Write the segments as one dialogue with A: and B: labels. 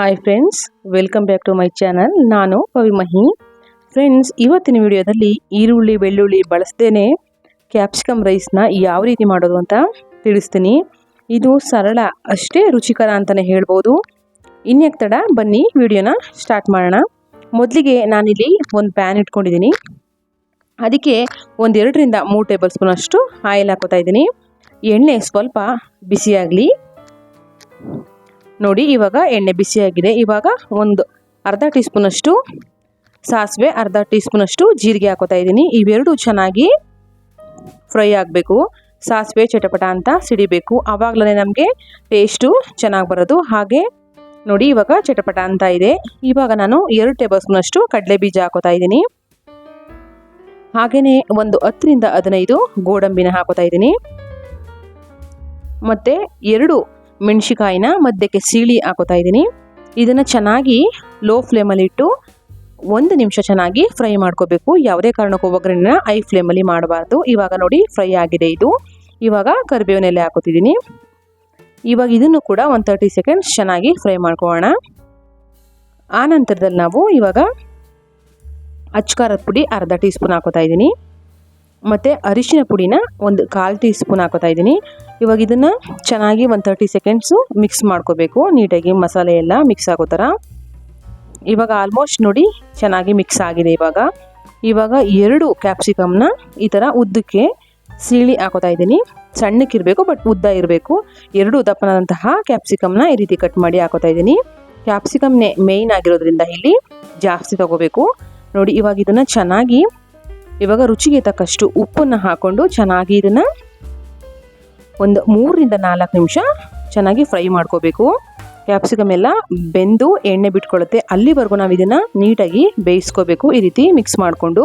A: Hi friends welcome back to my channel ನಾನು Pavimahi friends ಇವತ್ತಿನ ವಿಡಿಯೋದಲ್ಲಿ ಈರುಳ್ಳಿ, ಬೆಳ್ಳುಳ್ಳಿ ಬಳಸ್ದೇ ಕ್ಯಾಪ್ಸಿಕಮ್ ರೈಸ್ನ ಯಾವ ರೀತಿ ಮಾಡೋದು ಅಂತ ತಿಳಿಸ್ತೀನಿ. ಇದು ಸರಳ, ಅಷ್ಟೇ ರುಚಿಕರ ಅಂತಲೇ ಹೇಳ್ಬೋದು. ಇನ್ಯಾಕ್ ತಡ ಬನ್ನಿ ವಿಡಿಯೋನ ಸ್ಟಾರ್ಟ್ ಮಾಡೋಣ. ಮೊದಲಿಗೆ ನಾನಿಲ್ಲಿ ಒಂದು ಪ್ಯಾನ್ ಇಟ್ಕೊಂಡಿದ್ದೀನಿ. ಅದಕ್ಕೆ ಒಂದೆರಡರಿಂದ ಮೂರು ಟೇಬಲ್ ಸ್ಪೂನ್ ಅಷ್ಟು ಆಯಿಲ್ ಹಾಕೋತಾ ಇದ್ದೀನಿ. ಎಣ್ಣೆ ಸ್ವಲ್ಪ ಬಿಸಿಯಾಗಲಿ. ನೋಡಿ, ಇವಾಗ ಎಣ್ಣೆ ಬಿಸಿಯಾಗಿದೆ ಇವಾಗ ಒಂದು ಅರ್ಧ ಟೀ ಸ್ಪೂನಷ್ಟು ಸಾಸಿವೆ, ಅರ್ಧ ಟೀ ಸ್ಪೂನಷ್ಟು ಜೀರಿಗೆ ಹಾಕೋತಾ ಇದ್ದೀನಿ. ಇವೆರಡು ಚೆನ್ನಾಗಿ ಫ್ರೈ ಆಗಬೇಕು. ಸಾಸಿವೆ ಚಟಪಟ ಅಂತ ಸಿಡಿಬೇಕು. ಆವಾಗಲೇ ನಮಗೆ ಟೇಸ್ಟು ಚೆನ್ನಾಗಿ ಬರೋದು. ಹಾಗೆ ನೋಡಿ, ಇವಾಗ ಚಟಪಟ ಅಂತ ಇದೆ. ಇವಾಗ ನಾನು ಎರಡು ಟೇಬಲ್ ಸ್ಪೂನಷ್ಟು ಕಡಲೆ ಬೀಜ ಹಾಕೋತಾ ಇದ್ದೀನಿ. ಹಾಗೆಯೇ ಒಂದು ಹತ್ತರಿಂದ ಹದಿನೈದು ಗೋಡಂಬಿನ ಹಾಕೋತಾ ಇದ್ದೀನಿ. ಮತ್ತು ಎರಡು ಮೆಣಸಿಕಾಯಿನ ಮಧ್ಯಕ್ಕೆ ಸೀಳಿ ಹಾಕೋತಾ ಇದ್ದೀನಿ. ಇದನ್ನು ಚೆನ್ನಾಗಿ ಲೋ ಫ್ಲೇಮಲ್ಲಿ ಇಟ್ಟು ಒಂದು ನಿಮಿಷ ಚೆನ್ನಾಗಿ ಫ್ರೈ ಮಾಡ್ಕೋಬೇಕು. ಯಾವುದೇ ಕಾರಣಕ್ಕೂ ಒಗ್ಗರಣೆನ ಐ ಫ್ಲೇಮಲ್ಲಿ ಮಾಡಬಾರ್ದು. ಇವಾಗ ನೋಡಿ ಫ್ರೈ ಆಗಿದೆ ಇದು. ಇವಾಗ ಕರಿಬೇವಿನೆಲೆ ಹಾಕೋತಿದ್ದೀನಿ. ಇವಾಗ ಇದನ್ನು ಕೂಡ ಒಂದು ತರ್ಟಿ ಸೆಕೆಂಡ್ಸ್ ಚೆನ್ನಾಗಿ ಫ್ರೈ ಮಾಡ್ಕೋಣ. ಆ ನಂತರದಲ್ಲಿ ನಾವು ಇವಾಗ ಅಚ್ಕಾರದ ಪುಡಿ ಅರ್ಧ ಟೀ ಸ್ಪೂನ್ ಹಾಕೋತಾ ಇದ್ದೀನಿ. ಮತ್ತು ಅರಿಶಿನ ಪುಡಿನ ಒಂದು ಕಾಲು ಟೀ ಸ್ಪೂನ್ ಹಾಕೋತಾ ಇದ್ದೀನಿ. ಇವಾಗ ಇದನ್ನು ಚೆನ್ನಾಗಿ ಒಂದು ತರ್ಟಿ ಸೆಕೆಂಡ್ಸು ಮಿಕ್ಸ್ ಮಾಡ್ಕೋಬೇಕು. ನೀಟಾಗಿ ಮಸಾಲೆ ಎಲ್ಲ ಮಿಕ್ಸ್ ಆಗೋ ಥರ ಇವಾಗ ಆಲ್ಮೋಸ್ಟ್ ನೋಡಿ ಚೆನ್ನಾಗಿ ಮಿಕ್ಸ್ ಆಗಿದೆ ಇವಾಗ. ಇವಾಗ ಎರಡು ಕ್ಯಾಪ್ಸಿಕಮ್ನ ಈ ಥರ ಉದ್ದಕ್ಕೆ ಸೀಳಿ ಹಾಕೋತಾ ಇದ್ದೀನಿ. ಸಣ್ಣಕ್ಕಿರಬೇಕು ಬಟ್ ಉದ್ದ ಇರಬೇಕು. ಎರಡು ದಪ್ಪನಾದಂತಹ ಕ್ಯಾಪ್ಸಿಕಮ್ನ ಈ ರೀತಿ ಕಟ್ ಮಾಡಿ ಹಾಕೋತಾ ಇದ್ದೀನಿ. ಕ್ಯಾಪ್ಸಿಕಮ್ನೇ ಮೇಯ್ನ್ ಆಗಿರೋದ್ರಿಂದ ಇಲ್ಲಿ ಜಾಸ್ತಿ ತಗೋಬೇಕು. ನೋಡಿ ಇವಾಗ ಇದನ್ನು ಚೆನ್ನಾಗಿ ಇವಾಗ ರುಚಿಗೆ ತಕ್ಕಷ್ಟು ಉಪ್ಪನ್ನು ಹಾಕ್ಕೊಂಡು ಚೆನ್ನಾಗಿ ಇದನ್ನು ಒಂದು ಮೂರರಿಂದ ನಾಲ್ಕು ನಿಮಿಷ ಚೆನ್ನಾಗಿ ಫ್ರೈ ಮಾಡ್ಕೋಬೇಕು. ಕ್ಯಾಪ್ಸಿಕಮ್ ಎಲ್ಲ ಬೆಂದು ಎಣ್ಣೆ ಬಿಟ್ಕೊಳ್ಳುತ್ತೆ. ಅಲ್ಲಿವರೆಗೂ ನಾವು ಇದನ್ನು ನೀಟಾಗಿ ಬೇಯಿಸ್ಕೋಬೇಕು. ಈ ರೀತಿ ಮಿಕ್ಸ್ ಮಾಡಿಕೊಂಡು.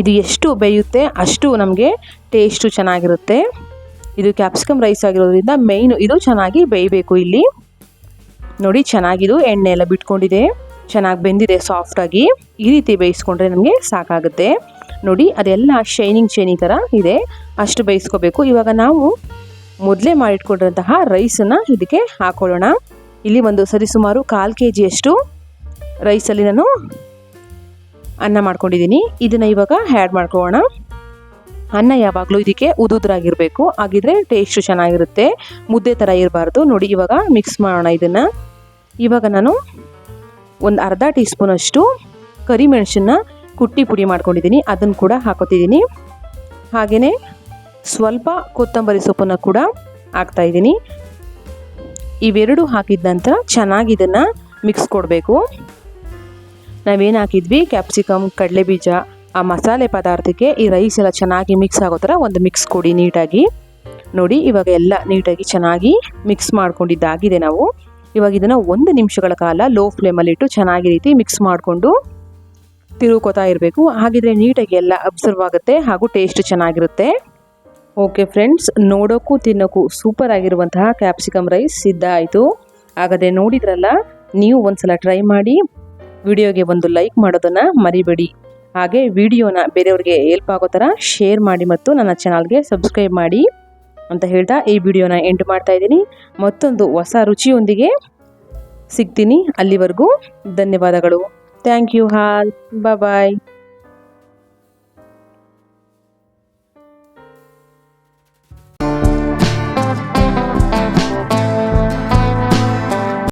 A: ಇದು ಎಷ್ಟು ಬೇಯುತ್ತೆ ಅಷ್ಟು ನಮಗೆ ಟೇಸ್ಟು ಚೆನ್ನಾಗಿರುತ್ತೆ. ಇದು ಕ್ಯಾಪ್ಸಿಕಮ್ ರೈಸ್ ಆಗಿರೋದ್ರಿಂದ ಮೇಯ್ನು ಇದು ಚೆನ್ನಾಗಿ ಬೇಯಬೇಕು ಇಲ್ಲಿ. ನೋಡಿ ಚೆನ್ನಾಗಿದು ಎಣ್ಣೆ ಎಲ್ಲ ಬಿಟ್ಕೊಂಡಿದೆ. ಚೆನ್ನಾಗಿ ಬೆಂದಿದೆ ಸಾಫ್ಟಾಗಿ ಈ ರೀತಿ ಬೇಯಿಸ್ಕೊಂಡ್ರೆ ನಮಗೆ ಸಾಕಾಗುತ್ತೆ. ನೋಡಿ, ಅದೆಲ್ಲ ಶೈನಿಂಗ್ ಶೈನಿಂಗ್ ಥರ ಇದೆ. ಅಷ್ಟು ಬೇಯಿಸ್ಕೋಬೇಕು. ಇವಾಗ ನಾವು ಮೊದಲೇ ಮಾಡಿಟ್ಕೊಂಡಿರೋಂತಹ ರೈಸನ್ನು ಇದಕ್ಕೆ ಹಾಕೊಳ್ಳೋಣ. ಇಲ್ಲಿ ಒಂದು ಸರಿಸುಮಾರು ಕಾಲು ಕೆ ಜಿಯಷ್ಟು ರೈಸಲ್ಲಿ ನಾನು ಅನ್ನ ಮಾಡ್ಕೊಂಡಿದ್ದೀನಿ. ಇದನ್ನು ಇವಾಗ ಆ್ಯಡ್ ಮಾಡ್ಕೊಳ್ಳೋಣ. ಅನ್ನ ಯಾವಾಗಲೂ ಇದಕ್ಕೆ ಉದುದ್ರಾಗಿರಬೇಕು. ಹಾಗಿದ್ರೆ ಟೇಸ್ಟು ಚೆನ್ನಾಗಿರುತ್ತೆ. ಮುದ್ದೆ ಥರ ಇರಬಾರ್ದು. ನೋಡಿ, ಇವಾಗ ಮಿಕ್ಸ್ ಮಾಡೋಣ ಇದನ್ನು. ಇವಾಗ ನಾನು ಒಂದು ಅರ್ಧ ಟೀ ಸ್ಪೂನಷ್ಟು ಕರಿಮೆಣಸನ್ನ ಕುಟ್ಟಿ ಪುಡಿ ಮಾಡ್ಕೊಂಡಿದ್ದೀನಿ. ಅದನ್ನು ಕೂಡ ಹಾಕೋತಿದ್ದೀನಿ. ಹಾಗೆಯೇ ಸ್ವಲ್ಪ ಕೊತ್ತಂಬರಿ ಸೊಪ್ಪನ್ನು ಕೂಡ ಹಾಕ್ತಾಯಿದ್ದೀನಿ ಇವೆರಡು ಹಾಕಿದ ನಂತರ ಚೆನ್ನಾಗಿ ಇದನ್ನು ಮಿಕ್ಸ್ ಕೊಡಬೇಕು. ನಾವೇನು ಹಾಕಿದ್ವಿ? ಕ್ಯಾಪ್ಸಿಕಮ್ ಕಡಲೆ ಬೀಜ ಆ ಮಸಾಲೆ ಪದಾರ್ಥಕ್ಕೆ ಈ ರೈಸ್ ಎಲ್ಲ ಚೆನ್ನಾಗಿ ಮಿಕ್ಸ್ ಆಗೋ ಥರ ಒಂದು ಮಿಕ್ಸ್ ಕೊಡಿ ನೀಟಾಗಿ. ನೋಡಿ ಇವಾಗ ಎಲ್ಲ ನೀಟಾಗಿ ಚೆನ್ನಾಗಿ ಮಿಕ್ಸ್ ಮಾಡ್ಕೊಂಡಿದ್ದಾಗಿದೆ ನಾವು. ಇವಾಗ ಇದನ್ನು ಒಂದು ನಿಮಿಷಗಳ ಕಾಲ ಲೋ ಫ್ಲೇಮಲ್ಲಿ ಇಟ್ಟು ಚೆನ್ನಾಗಿ ರೀತಿ ಮಿಕ್ಸ್ ಮಾಡಿಕೊಂಡು ತಿರುಕೋತಾ ಇರಬೇಕು. ಹಾಗಿದ್ರೆ ನೀಟಾಗಿ ಎಲ್ಲ ಅಬ್ಸರ್ವ್ ಆಗುತ್ತೆ ಹಾಗೂ ಟೇಸ್ಟ್ ಚೆನ್ನಾಗಿರುತ್ತೆ. ಓಕೆ ಫ್ರೆಂಡ್ಸ್ ನೋಡೋಕ್ಕೂ ತಿನ್ನೋಕ್ಕೂ ಸೂಪರ್ ಆಗಿರುವಂತಹ ಕ್ಯಾಪ್ಸಿಕಮ್ ರೈಸ್ ಸಿದ್ಧ ಆಯಿತು. ಹಾಗಾದರೆ ನೋಡಿದ್ರಲ್ಲ, ನೀವು ಒಂದ್ಸಲ ಟ್ರೈ ಮಾಡಿ, ವಿಡಿಯೋಗೆ ಒಂದು ಲೈಕ್ ಮಾಡೋದನ್ನು ಮರಿಬೇಡಿ. ಹಾಗೆ ವಿಡಿಯೋನ ಬೇರೆಯವ್ರಿಗೆ ಹೆಲ್ಪ್ ಆಗೋ ಥರ ಶೇರ್ ಮಾಡಿ ಮತ್ತು ನನ್ನ ಚಾನಲ್ಗೆ ಸಬ್ಸ್ಕ್ರೈಬ್ ಮಾಡಿ. ಅಂತ ಹೇಳ್ತಾ ಈ ವಿಡಿಯೋನ ಎಂಡ್ ಮಾಡ್ತಾ ಇದ್ದೀನಿ. ಮತ್ತೊಂದು ಹೊಸ ರುಚಿಯೊಂದಿಗೆ ಸಿಗ್ತೀನಿ ಅಲ್ಲಿವರೆಗೂ. ಧನ್ಯವಾದಗಳು. Thank you all bye